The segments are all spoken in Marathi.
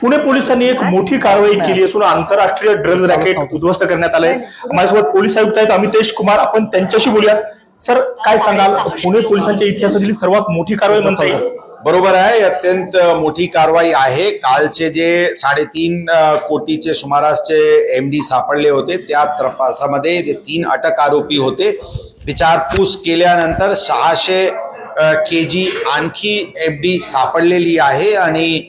पुणे पोलिसांनी एक मोठी कारवाई केली असून आंतरराष्ट्रीय ड्रग्ज रॅकेट उद्ध्वस्त करण्यात आलंय. माझ्यासोबत पोलीस आयुक्त आहेत अमितेश कुमार. आपण त्यांच्याशी बोलूयात. सर काय सांगाल? पुणे पोलिसांच्या इतिहासातील सर्वात मोठी कारवाई म्हणता येईल बरोबर आहे. अत्यंत मोठी कारवाई आहे. कालचे जे साडेतीन कोटीचे सुमारासचे एम डी सापडले होते त्या तपासामध्ये जे तीन अटक आरोपी होते विचारपूस केल्यानंतर सहाशे के जी आणखी एम डी सापडलेली आहे आणि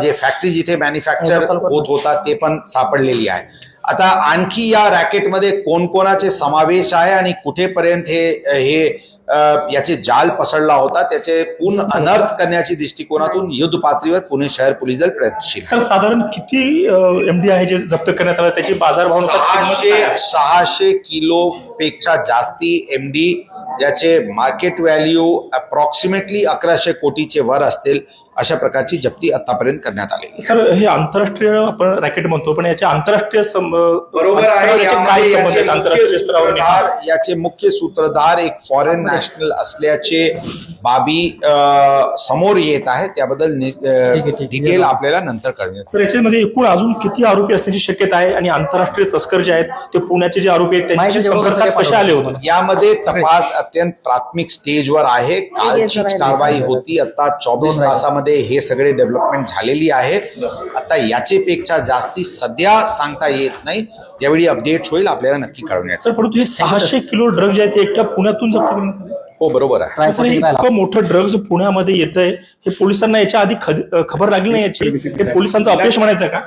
जे फॅक्टरी जिथे मॅन्युफॅक्चर होत होता ते पण सापडलेली आहे. आता आणखी या रॅकेटमध्ये कोणकोणाचे समावेश आहे आणि कुठेपर्यंत हे हे याचे जाल पसरला होता त्याचे पूर्ण अनर्थ करण्याच्या दृष्टिकोनातून युद्ध पातळीवर पुणे शहर पोलीस दल प्रयत्नशील. सर साधारण किती एमडी आहे जे जप्त करण्यात आलं? त्याची बाजारभाव सहाशे सहाशे किलो पेक्षा जास्ती एम डी ज्याचे मार्केट व्हॅल्यू अप्रॉक्सिमेटली अकराशे कोटीचे वर असतील. अशा प्रकारची जप्ती आतापर्यंत करण्यात आलेली आहे. सर हे आंतरराष्ट्रीय आपण रॅकेट म्हणतो पण याचे आंतरराष्ट्रीय बरोबर आहे याचे मुख्य आंतरराष्ट्रीय स्तरावर सूत्रधार याचे मुख्य सूत्रधार एक फॉरेन नॅशनल असल्याचे बाबी समोर येत आहे. त्याबद्दल डिटेल आपल्याला नंतर कळण्यात सर याच्यामध्ये एकूण अजून किती आरोपी असण्याची शक्यता आहे आणि आंतरराष्ट्रीय तस्कर जे आहेत ते पुण्याचे जे आरोपी आहेत त्यांच्याशी संपर्कात कसे आले होते? यामध्ये तपास अत्यंत प्राथमिक स्टेजवर आहे. कालचीच कारवाई होती. आता चोवीस तासामध्ये हे सगळे डेव्हलपमेंट झालेली आहे. आता याचे पेक्षा जास्ती सध्या सांगता येत नाही. ज्यावेळी अपडेट होईल आपल्याला नक्की कळवण्यात सर परंतु हे सहाशे किलो ड्रग जे आहेत ते एकट्या पुण्यातून जप्त करण्यात. हो बरोबर आहे. सर हे इतकं मोठं ड्रग्ज पुण्यामध्ये येत आहे हे पोलिसांना याच्या आधी खद- खबर लागली नाही याची? हे पोलिसांचं अपयश म्हणायचं का?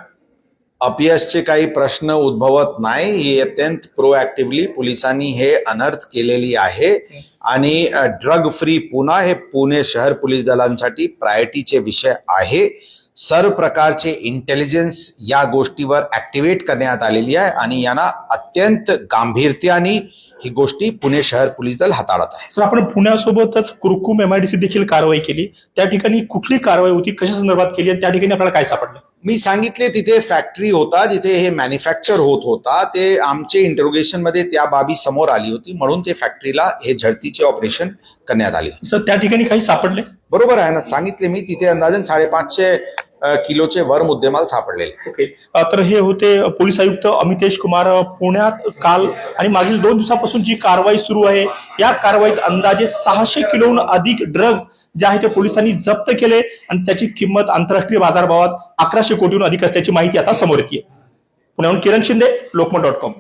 अपयशचे काही प्रश्न उद्भवत नाही. ही अत्यंत प्रोएक्टिव्हली पोलिसांनी हे अनर्थ केलेली आहे. आणि ड्रग फ्री पुणे हे पुणे शहर पोलीस दलांसाठी प्रायोरिटीचे विषय आहे. सर्व प्रकारचे इंटेलिजन्स या गोष्टीवर ऍक्टिव्हेट करण्यात आलेली आहे आणि यांना अत्यंत गांभीर्याने ही गोष्टी पुणे शहर पोलीस दल हाताळत आहे. सर आपण पुण्यासोबतच कुरकुम एमआयडीसी देखील कारवाई केली. त्या ठिकाणी कुठली कारवाई होती? कशा संदर्भात केली? आणि त्या ठिकाणी आपल्याला काय सापडलं? मी सांगितले तिथे फॅक्टरी होता जिथे हे मॅन्युफॅक्चर होत होता. ते आमचे इंटरोगेशनमध्ये त्या बाबी समोर आली होती. म्हणून ते फॅक्टरीला हे झडतीचे ऑपरेशन करण्यात आले सर त्या ठिकाणी काही सापडले? बरोबर आहे ना सांगितले मी तिथे अंदाजे साडेपाचशे किलोचे वर मुद्देमाल सापडलेले. ओके. तर हे होते पोलीस आयुक्त अमितेश कुमार पुण्यात काल आणि मागील दोन दिवसापासून जी कारवाई सुरू आहे या कारवाईत अंदाजे सहाशे किलोहून अधिक ड्रग्ज जे आहे ते पोलिसांनी जप्त केले आणि त्याची किंमत आंतरराष्ट्रीय बाजारभावात अकराशे कोटीहून अधिक असल्याची माहिती आता समोर येते. पुण्याहून किरण शिंदे लोकमत डॉट कॉम.